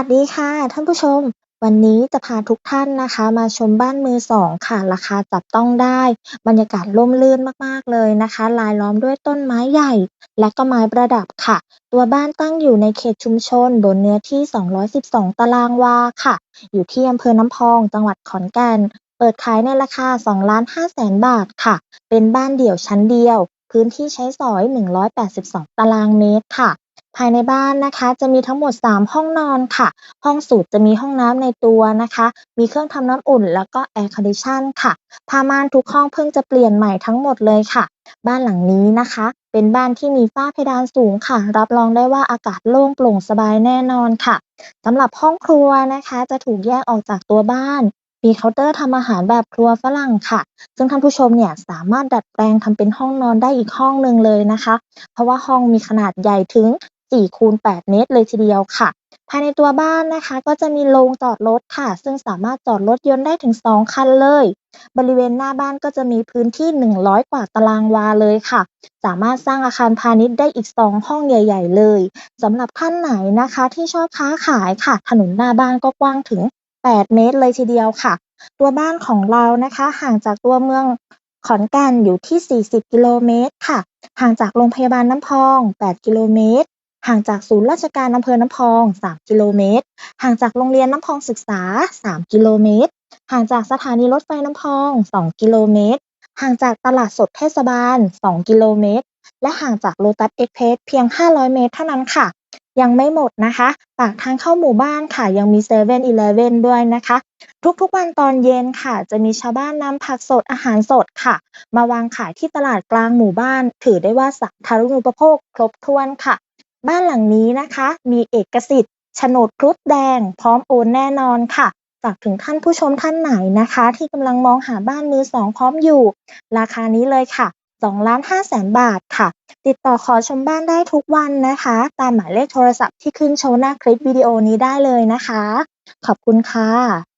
วัสดีค่ะท่านผู้ชม วันนี้จะพาทุกท่านนะคะ มาชมบ้านมือสองค่ะ ราคาจับต้องได้ บรรยากาศร่มรื่นมากๆเลยนะคะรายล้อมด้วยต้นไม้ใหญ่ และก็ไม้ประดับค่ะ ตัวบ้านตั้งอยู่ในเขตชุมชน บนเนื้อที่ 212 ตารางวาค่ะ อยู่ที่อำเภอน้ำพอง จังหวัดขอนแก่น เปิดขายในราคา2ล้าน5 0 0 0 0บาทค่ะ เป็นบ้านเดี่ยวชั้นเดียว พื้นที่ใช้สอย 182 ตารางเมตรค่ะ ภายในบ้านนะคะ จะมีทั้งหมด 3 ห้องนอนค่ะ ห้องสูตรจะมีห้องน้ำในตัวนะคะ มีเครื่องทำน้ำอุ่น แล้วก็แอร์คอนดิชันค่ะผ้าม่านทุกห้องเพิ่งจะเปลี่ยนใหม่ทั้งหมดเลยค่ะ บ้านหลังนี้นะคะ เป็นบ้านที่มีฝ้าเพดานสูงค่ะ รับรองได้ว่าอากาศโล่งโปร่งสบายแน่นอนค่ะสำหรับห้องครัวนะคะ จะถูกแยกออกจากตัวบ้านมีเคาน์เตอร์ทำอาหารแบบครัวฝรั่งค่ะ ซึ่งท่านผู้ชมเนี่ยสามารถดัดแปลงทำเป็นห้องนอนได้อีกห้องหนึ่งเลยนะคะ เพราะว่าห้องมีขนาดใหญ่ถึง 4คูณ8เมตรเลยทีเดียวค่ะ ภายในตัวบ้านนะคะ ก็จะมีโรงจอดรถค่ะ ซึ่งสามารถจอดรถยนต์ได้ถึง 2 คันเลย บริเวณหน้าบ้านก็จะมีพื้นที่ 100 กว่าตารางวาเลยค่ะ สามารถสร้างอาคารพาณิชย์ได้อีก 2 ห้องใหญ่ ๆ เลยสำหรับท่านไหนนะคะ ที่ชอบค้าขายค่ะ ถนนหน้าบ้านก็กว้างถึง 8 เมตรเลยทีเดียวค่ะ ตัวบ้านของเรานะคะ ห่างจากตัวเมืองขอนแก่นอยู่ที่ 40 กิโลเมตรค่ะ ห่างจากโรงพยาบาลน้ำพอง 8 กิโลเมตร ห่างจากศูนย์ราชการอำเภอน้ำพอง 3 กิโลเมตร ห่างจากโรงเรียนน้ำพองศึกษา 3 กิโลเมตร ห่างจากสถานีรถไฟน้ำพอง 2 กิโลเมตร ห่างจากตลาดสดเทศบาล 2 กิโลเมตร และห่างจากโลตัสเอ็กเพรสเพียง 500 เมตรเท่านั้นค่ะ ยังไม่หมดนะคะ ปากทางเข้าหมู่บ้านค่ะ ยังมีเซเว่นอีเลฟเว่นด้วยนะคะ ทุกๆวันตอนเย็นค่ะ จะมีชาวบ้านนำผักสดอาหารสดค่ะ มาวางขายที่ตลาดกลางหมู่บ้าน ถือได้ว่าสาธารณูปโภคครบถ้วนค่ะ บ้านหลังนี้นะคะ มีเอกสิทธิ์โฉนดครุฑแดง พร้อมโอนแน่นอนค่ะฝากถึงท่านผู้ชมท่านไหนนะคะ ที่กำลังมองหาบ้านมือสองพร้อมอยู่ ราคานี้เลยค่ะ2ล้าน5แสนบาทค่ะ ติดต่อขอชมบ้านได้ทุกวันนะคะ ตามหมายเลขโทรศัพท์ที่ขึ้นโชว์หน้าคลิปวิดีโอนี้ได้เลยนะคะ ขอบคุณค่ะ